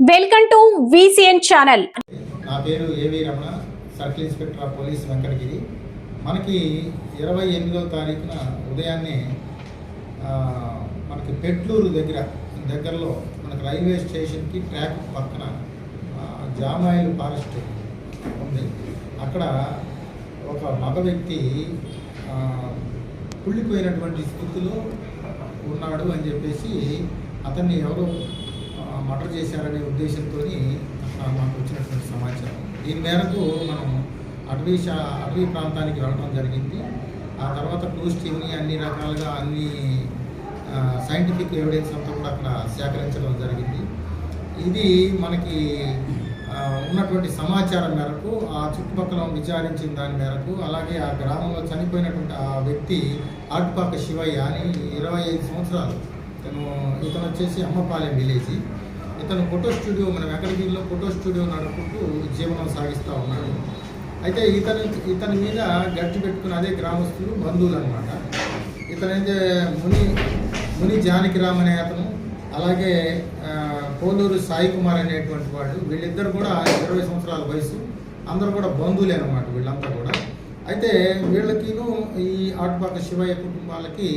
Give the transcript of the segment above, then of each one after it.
Welcome to VCN channel. నా పేరు A V Ramana circle inspector of police Venkatagiri. మనకి ఇరవై ఎనిమిదవ తారీఖున ఉదయాన్నే మనకి పెట్లూరు దగ్గర దగ్గరలో మనకి రైల్వే స్టేషన్కి ట్రాక్ పక్కన జామాయిల్ ఫారెస్ట్ ఉంది. అక్కడ ఒక మగ వ్యక్తి కుళ్ళిపోయినటువంటి స్థితిలో ఉన్నాడు అని చెప్పేసి అతన్ని ఎవరో మర్డర్ చేశారనే ఉద్దేశంతో మాకు వచ్చినటువంటి సమాచారం. ఈ మేరకు మనం అటవీ అటవీ ప్రాంతానికి వెళ్ళడం జరిగింది. ఆ తర్వాత టూరిస్ట్ టీమ్ని అన్ని రకాలుగా అన్ని సైంటిఫిక్ ఎవిడెన్స్ అంతా కూడా అక్కడ సేకరించడం జరిగింది. ఇది మనకి ఉన్నటువంటి సమాచారం మేరకు ఆ చుట్టుపక్కల విచారించిన దాని మేరకు అలాగే ఆ గ్రామంలో చనిపోయినటువంటి ఆ వ్యక్తి ఆటుపాక శివయ్య అని ఇరవై ఐదు సంవత్సరాలు. తను ఇతను వచ్చేసి అమ్మపాలెం విలేజీ. ఇతను ఫోటో స్టూడియో మన వెంకటగిరిలో ఫోటో స్టూడియో నడుపుకుంటూ జీవనం సాగిస్తూ ఉన్నాడు. అయితే ఇతని ఇతని మీద గట్టి పెట్టుకున్న అదే గ్రామస్తులు బంధువులు అనమాట ఇతనైతే ముని ముని జానకిరామ్ అనే అతను అలాగే కోలూరు సాయి కుమార్ అనేటువంటి వాళ్ళు వీళ్ళిద్దరు కూడా ఇరవై సంవత్సరాల వయసు. అందరూ కూడా బంధువులే అనమాట వీళ్ళంతా కూడా. అయితే వీళ్ళకిను ఈ ఆటుపాక శివయ్య కుటుంబాలకి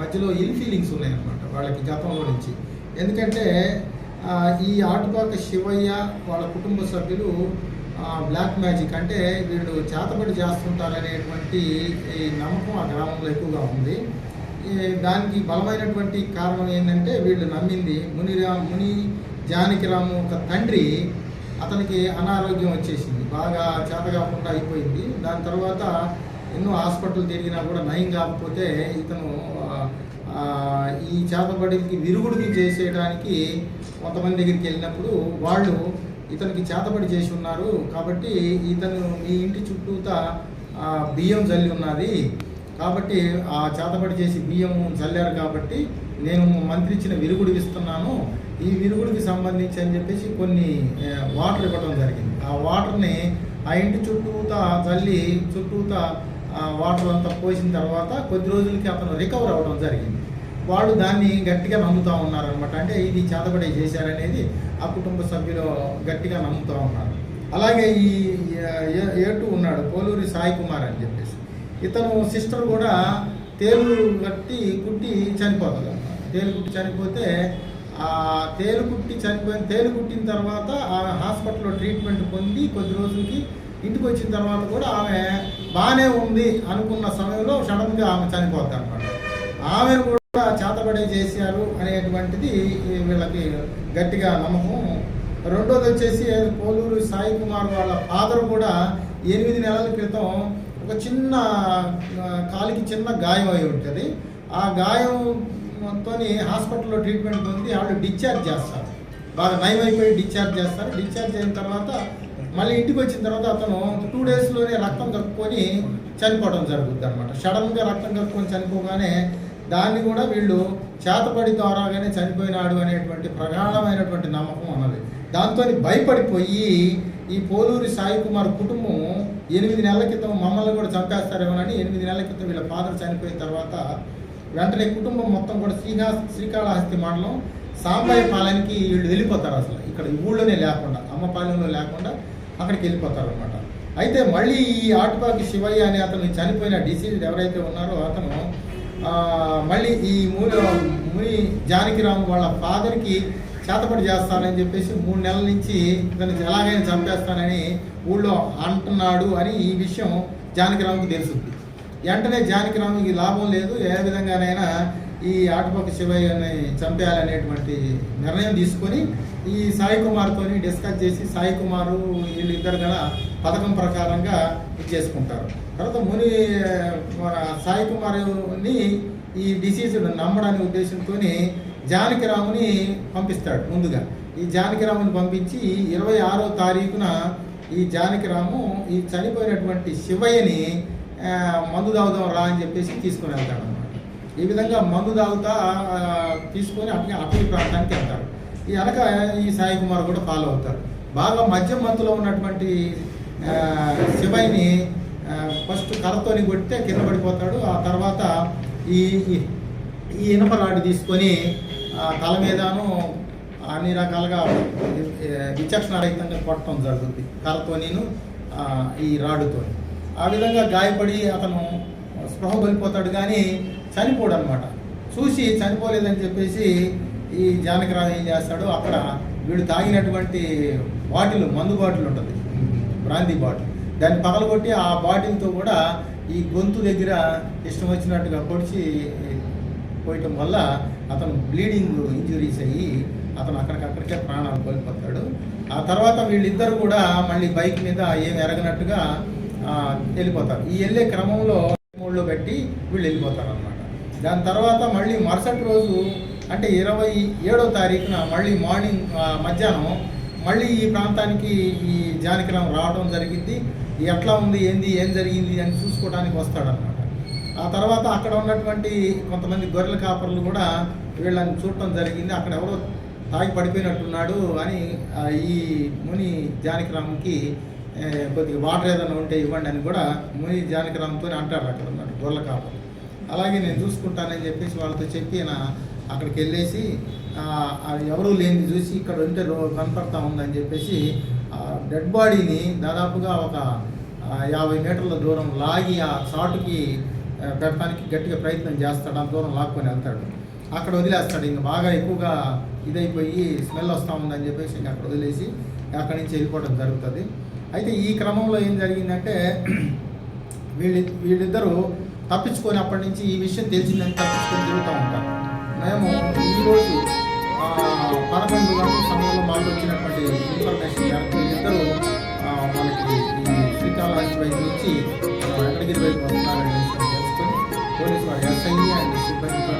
మధ్యలో ఇల్ ఫీలింగ్స్ ఉన్నాయన్నమాట వాళ్ళకి గతంలో నుంచి. ఎందుకంటే ఈ ఆటుపాక శివయ్య వాళ్ళ కుటుంబ సభ్యులు బ్లాక్ మ్యాజిక్ అంటే వీళ్ళు చేతబడి చేస్తుంటారనేటువంటి ఈ నమ్మకం ఆ గ్రామంలో ఎక్కువగా ఉంది. ఈ దానికి బలమైనటువంటి కారణం ఏంటంటే వీళ్ళు నమ్మింది మునిరా ముని జానకిరాము ఒక తండ్రి అతనికి అనారోగ్యం వచ్చేసింది. బాగా చేత కాకుండా అయిపోయింది. దాని తర్వాత ఎన్నో హాస్పిటల్ తిరిగినా కూడా నయం కాకపోతే ఇతను ఈ చేతబడికి విరుగుడికి చేసేయడానికి కొంతమంది దగ్గరికి వెళ్ళినప్పుడు వాళ్ళు ఇతనికి చేతబడి చేసి ఉన్నారు కాబట్టి ఇతను మీ ఇంటి చుట్టూతా బియ్యం చల్లి ఉన్నది. కాబట్టి ఆ చేతబడి చేసి బియ్యం చల్లారు కాబట్టి నేను మంత్రి ఇచ్చిన విరుగుడు ఇస్తున్నాను. ఈ విరుగుడికి సంబంధించి అని చెప్పేసి కొన్ని వాటర్ ఇవ్వడం జరిగింది. ఆ వాటర్ని ఆ ఇంటి చుట్టూతా చల్లి చుట్టూతా వాటర్ అంతా పోసిన తర్వాత కొద్ది రోజులకి అతను రికవర్ అవ్వడం జరిగింది. వాళ్ళు దాన్ని గట్టిగా నమ్ముతూ ఉన్నారనమాట అంటే ఇది చేతబడి చేశారనేది ఆ కుటుంబ సభ్యులు గట్టిగా నమ్ముతూ ఉన్నారు. అలాగే ఈ ఏ- ఏటు ఉన్నాడు పోలూరి సాయి కుమార్ అని చెప్పేసి. ఇతను సిస్టర్ కూడా తేలు కట్టి కుట్టి చనిపోతుంది తేలు కుట్టి చనిపోతే ఆ తేలు కుట్టి చనిపోయిన తేలు కుట్టిన తర్వాత ఆ హాస్పిటల్లో ట్రీట్మెంట్ పొంది కొద్ది రోజులకి ఇంటికి వచ్చిన తర్వాత కూడా ఆమె బాగానే ఉంది అనుకున్న సమయంలో సడన్గా ఆమె చనిపోతుంది అనమాట ఆమెను కూడా చేతబడి చేశారు అనేటువంటిది వీళ్ళకి గట్టిగా నమ్మకం. రెండోది వచ్చేసి పోలూరు సాయి కుమార్ వాళ్ళ ఫాదర్ కూడా ఎనిమిది నెలల క్రితం ఒక చిన్న కాలికి చిన్న గాయం అయి ఉంటుంది. ఆ గాయం తోని హాస్పిటల్లో ట్రీట్మెంట్ పొంది వాళ్ళు డిశ్చార్జ్ చేస్తారు. బాగా నయం అయిపోయి డిశ్చార్జ్ చేస్తారు. డిశ్చార్జ్ అయిన తర్వాత మళ్ళీ ఇంటికి వచ్చిన తర్వాత అతను టూ డేస్లోనే రక్తం కక్కుకొని చనిపోవడం జరుగుతుంది అనమాట సడన్గా రక్తం కక్కుని చనిపోగానే దాన్ని కూడా వీళ్ళు చేతపడి ద్వారాగానే చనిపోయినాడు అనేటువంటి ప్రగాఢమైనటువంటి నమ్మకం ఉన్నది దాంతో భయపడిపోయి ఈ పోలూరి సాయి కుమార్ కుటుంబం ఎనిమిది నెలల క్రితం మమ్మల్ని కూడా చంపేస్తారేమోనని ఎనిమిది నెలల క్రితం వీళ్ళ ఫాదర్ చనిపోయిన తర్వాత వెంటనే కుటుంబం మొత్తం కూడా శ్రీకా శ్రీకాళహస్తి మండలం సాంబాయి పాలెంకి వీళ్ళు వెళ్ళిపోతారు అసలు. ఇక్కడ ఊళ్ళోనే లేకుండా అమ్మపాలెంలో లేకుండా అక్కడికి వెళ్ళిపోతారు అనమాట అయితే మళ్ళీ ఈ ఆటుపాకి శివయ్య అనే అతను చనిపోయిన డిసీజ్ ఎవరైతే ఉన్నారో అతను మళ్ళీ ఈ మూల ముని జానకిరామ్ వాళ్ళ ఫాదర్కి చేతపడి చేస్తానని చెప్పేసి మూడు నెలల నుంచి ఇతను ఎలాగైనా చంపేస్తానని ఊళ్ళో అంటున్నాడు అని ఈ విషయం జానకిరామ్కి తెలుసుద్ది వెంటనే జానకిరామ్కి లాభం లేదు ఏ విధంగానైనా ఈ ఆటపక్క శివయ్యని చంపేయాలనేటువంటి నిర్ణయం తీసుకొని ఈ సాయి కుమార్తోని డిస్కస్ చేసి సాయి కుమారు వీళ్ళిద్దరు గల పథకం ప్రకారంగా ఇది చేసుకుంటారు. తర్వాత ముని మన సాయి కుమారుని ఈ డిసీజ్ నమ్మడానికి ఉద్దేశంతో జానకిరాముని పంపిస్తాడు ముందుగా. ఈ జానకిరాముని పంపించి ఇరవై ఆరో తారీఖున ఈ జానకిరాము ఈ చనిపోయినటువంటి శివయ్యని మందు తాగుదాం రా అని చెప్పేసి తీసుకుని వెళ్తాడు ఈ విధంగా మందు తాగుతా తీసుకొని అటు అటవీ ప్రాంతానికి వెళ్తాడు ఈ వెనక ఈ సాయి కుమార్ కూడా ఫాలో అవుతారు. బాగా మధ్య మత్తులో ఉన్నటువంటి ఆ, శివయ్యని ఫస్ట్ కర్రతోని కొడితే కింద పడిపోతాడు. ఆ తర్వాత ఈ ఈ- ఇనుప రాడు తీసుకొని ఆ, తల మీదను అన్ని రకాలుగా ఏ, విచక్షణ రహితంగా కొట్టడం జరుగుతుంది కర్రతోనిను ఈ రాడుతో ఆ విధంగా గాయపడి అతను స్పృహ కోల్పోతాడు. కానీ చనిపోడు అనమాట చూసి చనిపోలేదని చెప్పేసి ఈ జానకిరావు ఏం చేస్తాడు అక్కడ వీడు తాగినటువంటి బాటిల్ మందు బాటిల్ ఉంటుంది. Brandy bottle. దాన్ని పగలగొట్టి ఆ బాటిల్తో కూడా ఈ గొంతు దగ్గర ఇష్టం వచ్చినట్టుగా పొడిచి పోయటం వల్ల అతను బ్లీడింగ్ ఇంజురీస్ అయ్యి అతను అక్కడికక్కడికే ప్రాణాలు కోల్పోతాడు. ఆ తర్వాత వీళ్ళిద్దరు కూడా మళ్ళీ బైక్ మీద ఏం ఎరగనట్టుగా వెళ్ళిపోతారు. ఈ వెళ్ళే క్రమంలో మూడులో పెట్టి వీళ్ళు వెళ్ళిపోతారు అన్నమాట దాని తర్వాత మళ్ళీ మరుసటి రోజు అంటే ఇరవై ఏడో తారీఖున మళ్ళీ మార్నింగ్ మధ్యాహ్నం మళ్ళీ ఈ ప్రాంతానికి ఈ జానకిరామ్ రావడం జరిగింది. ఎట్లా ఉంది ఏంది ఏం జరిగింది అని చూసుకోవడానికి వస్తాడనమాట ఆ తర్వాత అక్కడ ఉన్నటువంటి కొంతమంది గొర్రెల కాపర్లు కూడా వీళ్ళని చూడటం జరిగింది. అక్కడ ఎవరో తాగి పడిపోయినట్టున్నాడు అని ఈ ముని జానకిరామ్కి కొద్దిగా వాటర్ ఏదైనా ఉంటే ఇవ్వండి అని కూడా ముని జానకిరామ్తో అంటారు అక్కడ ఉన్నాడు గొర్రెల కాపర్లు. అలాగే నేను చూసుకుంటానని చెప్పేసి వాళ్ళతో చెప్పి నా అక్కడికి వెళ్ళేసి ఎవరూ లేనిది చూసి ఇక్కడ ఉంటే రో కనపడతా ఉందని చెప్పేసి ఆ డెడ్ బాడీని దాదాపుగా ఒక యాభై మీటర్ల దూరం లాగి ఆ చాటుకి పెట్టడానికి గట్టిగా ప్రయత్నం చేస్తాడు. ఆ దూరం లాక్కొని వెళ్తాడు. అక్కడ వదిలేస్తాడు. ఇంకా బాగా ఎక్కువగా ఇదైపోయి స్మెల్ వస్తూ ఉందని చెప్పేసి ఇంకా అక్కడ వదిలేసి అక్కడి నుంచి వెళ్ళిపోవడం జరుగుతుంది. అయితే ఈ క్రమంలో ఏం జరిగిందంటే వీళ్ళి వీళ్ళిద్దరూ తప్పించుకొని అప్పటి నుంచి ఈ విషయం తెలిసిందని తప్పించుకొని తిరుగుతూ ఉంటారు మేము ఈరోజు పదకొండు గంటల సమయంలో మాకు వచ్చినటువంటి ఇన్ఫర్మేషన్ మేరకు ఇద్దరు మనకి ఈ శ్రీకాళహస్తి వైపు నుంచి వెంకటగిరి వైపు వస్తున్నారని తెలుసుకొని పోలీసు వారు ఎస్ఐ అండ్ సిబ్బందితో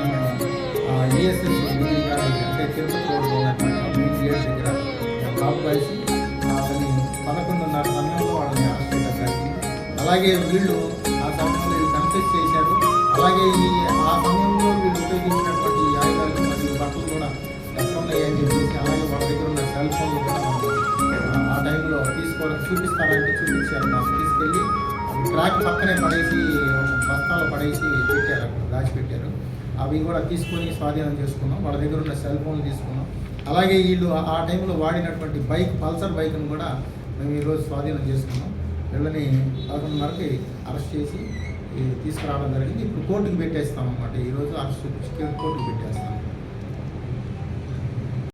ఈఎస్ఎస్ డిగ్రీ అంటే తిరుపతి రోడ్లో ఉన్నటువంటి మెయిన్ దగ్గర కాపు కలిసి అతని పదకొండున్నర సమయంలో వాళ్ళని అరెస్ట్ చేయడం అలాగే వీళ్ళు ఆ చేశారు. అలాగే ఈ ఆ సమయంలో వీళ్ళు ఉపయోగించినటువంటి ఈ ఆయుధాలు మరియు బట్టలు కూడా ఎక్కడున్నాయని చెప్పేసి అలాగే వాళ్ళ దగ్గర ఉన్న సెల్ ఫోన్లు కూడా ఆ టైంలో తీసుకోవడం చూపిస్తారంటే చూపించారు. నాకు తీసుకెళ్ళి ట్రాక్ పక్కనే పడేసి బస్తాలు పడేసి పెట్టారు దాచిపెట్టారు. అవి కూడా తీసుకొని స్వాధీనం చేసుకున్నాం. వాళ్ళ దగ్గర ఉన్న సెల్ ఫోన్లు తీసుకున్నాం. అలాగే వీళ్ళు ఆ- టైంలో వాడినటువంటి బైక్ పల్సర్ బైక్ను కూడా మేము ఈరోజు స్వాధీనం చేసుకున్నాం. వీళ్ళని పదకొండున్నరకి అరెస్ట్ చేసి తీసుకురావడం జరిగింది. ఇప్పుడు కోర్టుకు పెట్టేస్తాం అన్నమాట ఈరోజు అరెస్ట్ కోర్టుకు పెట్టేస్తాం